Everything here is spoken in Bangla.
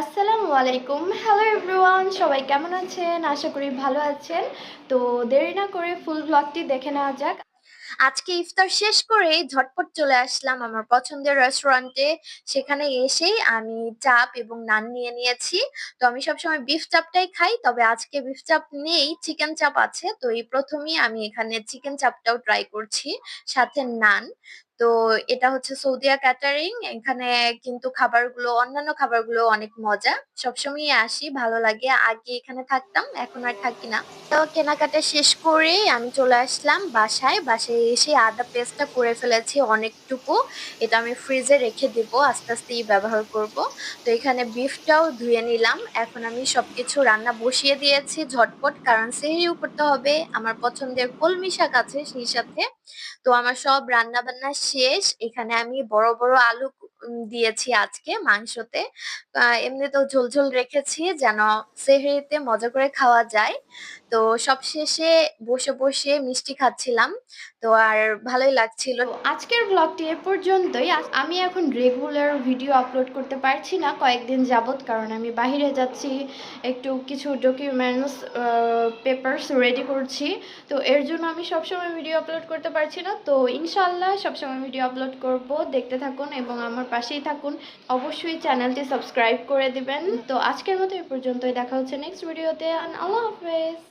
আসসালামু আলাইকুম। হ্যালো এভরিওয়ান সবাই কেমন আছেন? আশা করি ভালো আছেন। তো দেরি না করে ফুল ব্লগটি দেখে নেওয়া যাক। আজকে ইফতার শেষ করেই ঝটপট চলে আসলাম আমার পছন্দের রেস্টুরেন্টে সেখানে এসেই আমি চাপ এবং নান নিয়ে নিয়েছি। তো আমি সবসময় বিফ চাপটাই খাই, তবে আজকে বিফ চাপ নেই চিকেন চাপ আছে। তো এই প্রথমেই আমি এখানে চিকেন চাপটাও ট্রাই করছি, সাথে নান। তো এটা হচ্ছে সৌদিয়া ক্যাটারিং। এখানে কিন্তু খাবারগুলো, অন্যান্য খাবারগুলো অনেক মজা। সবসময়ই আসি, ভালো লাগে। আগে এখানে থাকতাম, এখন আর থাকি না। তো কেনাকাটা শেষ করে আমি চলে আসলাম বাসায়। বাসায় এসে আদা পেস্টটা করে ফেলেছি অনেকটুকু। এটা আমি ফ্রিজে রেখে দিব, আস্তে আস্তেই ব্যবহার করব। তো এখানে বিফটাও ধুয়ে নিলাম। এখন আমি সবকিছু রান্না বসিয়ে দিয়েছি ঝটপট, কারণ সেহরিও করতে হবে। আমার পছন্দের কলমি শাক আছে সেই সাথে। তো আমার সব রান্না বান্না শেষ। এখানে আমি বড় বড় আলু দিয়েছি আজকে মাংসতে। এমনি তো ঝোল ঝোল রেখেছি যেন সেহরিতে মজা করে খাওয়া যায়। তো সব শেষে বসে বসে মিষ্টি খাচ্ছিলাম। তো আর ভালোই লাগছিল। আজকের ব্লগটি এ পর্যন্তই। আমি এখন রেগুলার ভিডিও আপলোড করতে পারছি না, কয়েকদিন যাবত কারণ আমি বাইরে যাচ্ছি, একটু কিছু ডকুমেন্টস পেপারস রেডি করছি। তো এর জন্য আমি সবসময় ভিডিও আপলোড করতে পারছি না। তো ইনশাল্লাহ সবসময় ভিডিও আপলোড করব। দেখতে থাকুন এবং আমার পাশেই থাকুন। অবশ্যই চ্যানেলটি সাবস্ক্রাইব করে দিবেন। তো আজকের মতো এ পর্যন্তই। দেখা হচ্ছে নেক্সট ভিডিওতে আল্লাহ হাফেজ।